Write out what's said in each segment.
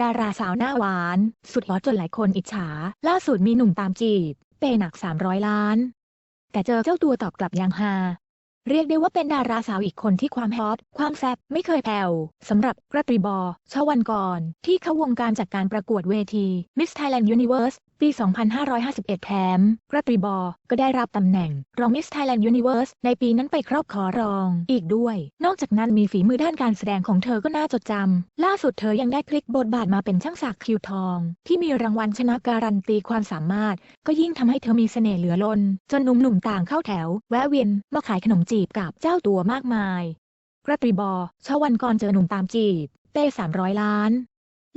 ดาราสาวหน้าหวาน สุดฮอตจนหลายคนอิจฉา ล่าสุดมีหนุ่มตามจีบ เปย์หนัก 300 ล้าน แต่เจอเจ้าตัวตอบกลับยังฮา เรียกได้ว่าเป็นดาราสาวอีกคนที่ความฮอต ความแซ่บไม่เคยแผ่วสำหรับกระตรีบอชวันก่อน ที่เข้าวงการจากการประกวดเวที Miss Thailand Universe ปี 2551 แถมกระตรีบอ ก็ได้รับตำแหน่ง รอง Miss Thailand Universe ในปีนั้นไปครอบครอรองอีกด้วย นอกจากนั้นมีฝีมือด้านการแสดงของเธอก็น่าจดจำ ล่าสุดเธอยังได้พลิกบทบาทมาเป็นช่างสักคิวทอง ที่มีรางวัลชนะการันตีความสามารถ ก็ยิ่งทำให้เธอมีเสน่ห์เหลือล้น จนหนุ่มๆต่างเข้าแถว แวะเวียนมาขายขนมจีบกับเจ้าตัวมากมาย กระตรีบอชาวันก่อนเจอหนุ่มตามจีบเป้300 ล้าน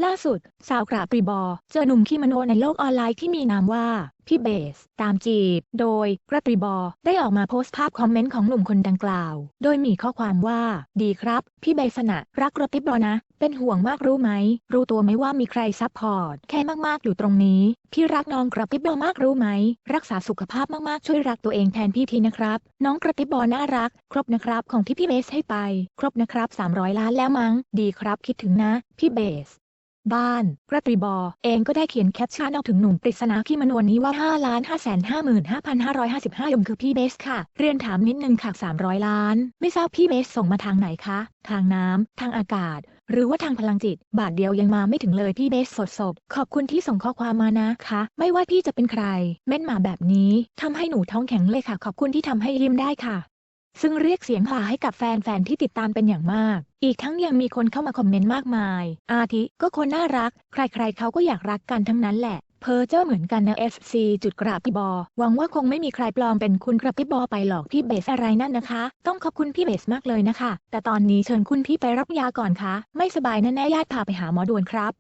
ล่าสุด สาวกราตรีบอ เจอหนุ่มขี้มโนในโลกออนไลน์ที่มีนามว่า พี่เบส ตามจีบ โดยกระตรีบอ ได้ออกมาโพสต์ภาพคอมเมนต์ของหนุ่มคนดังกล่าว โดยมีข้อความว่า ดีครับ พี่เบสนะรักกระติบบอนะ เป็นห่วงมากรู้ไหม รู้ตัวไหมว่ามีใครซัพพอร์ต แค่มากๆอยู่ตรงนี้ พี่รักน้องกระติบบอมากรู้ไหม รักษาสุขภาพมากๆช่วยรักตัวเองแทนพี่ทีนะครับ น้องกระติบบอน่ารัก ครบนะครับของที่พี่เบสให้ไป ครบนะครับ 300 ล้านแล้วมั้ง ดีครับคิดถึงนะ พี่เบส บ้าน กระตรีบอ เองก็ได้เขียนแคปชั่นเอาถึงหนุ่มปริศนาที่มนวนนี้ว่า 5 ล้าน 5 5 5 5 5 5ยมคือพี่เบสค่ะ เรียนถามนิดนึงค่ะ 300 ล้าน ไม่ทราบพี่เบสส่งมาทางไหนคะ ทางน้ำ ทางอากาศ หรือว่าทางพลังจิต บาทเดียวยังมาไม่ถึงเลยพี่เบสสดสดขอบคุณที่ส่งข้อความมานะคะ ไม่ว่าพี่จะเป็นใคร เม้นมาแบบนี้ทำให้หนูท้องแข็งเลยค่ะ ขอบคุณที่ทำให้ยิ้มได้ค่ะ ซึ่งเรียกเสียงหาให้กับแฟนๆ ที่ติดตามเป็นอย่างมาก อีกทั้งยังมีคนเข้ามาคอมเมนต์มากมาย อาทิก็คนน่ารัก ใครๆ เขาก็อยากรักกันทั้งนั้นแหละ เพอเจอร์เหมือนกันนะ FC จุดกราบพี่บอ หวังว่าคงไม่มีใครปลอมเป็นคุณกระพี่บอไปหลอกพี่เบสอะไรนั่นนะคะ ต้องขอบคุณพี่เบสมากเลยนะคะ แต่ตอนนี้เชิญคุณพี่ไปรับยาก่อนค่ะ ไม่สบายแน่ๆญาติพาไปหาหมอด่วนครับ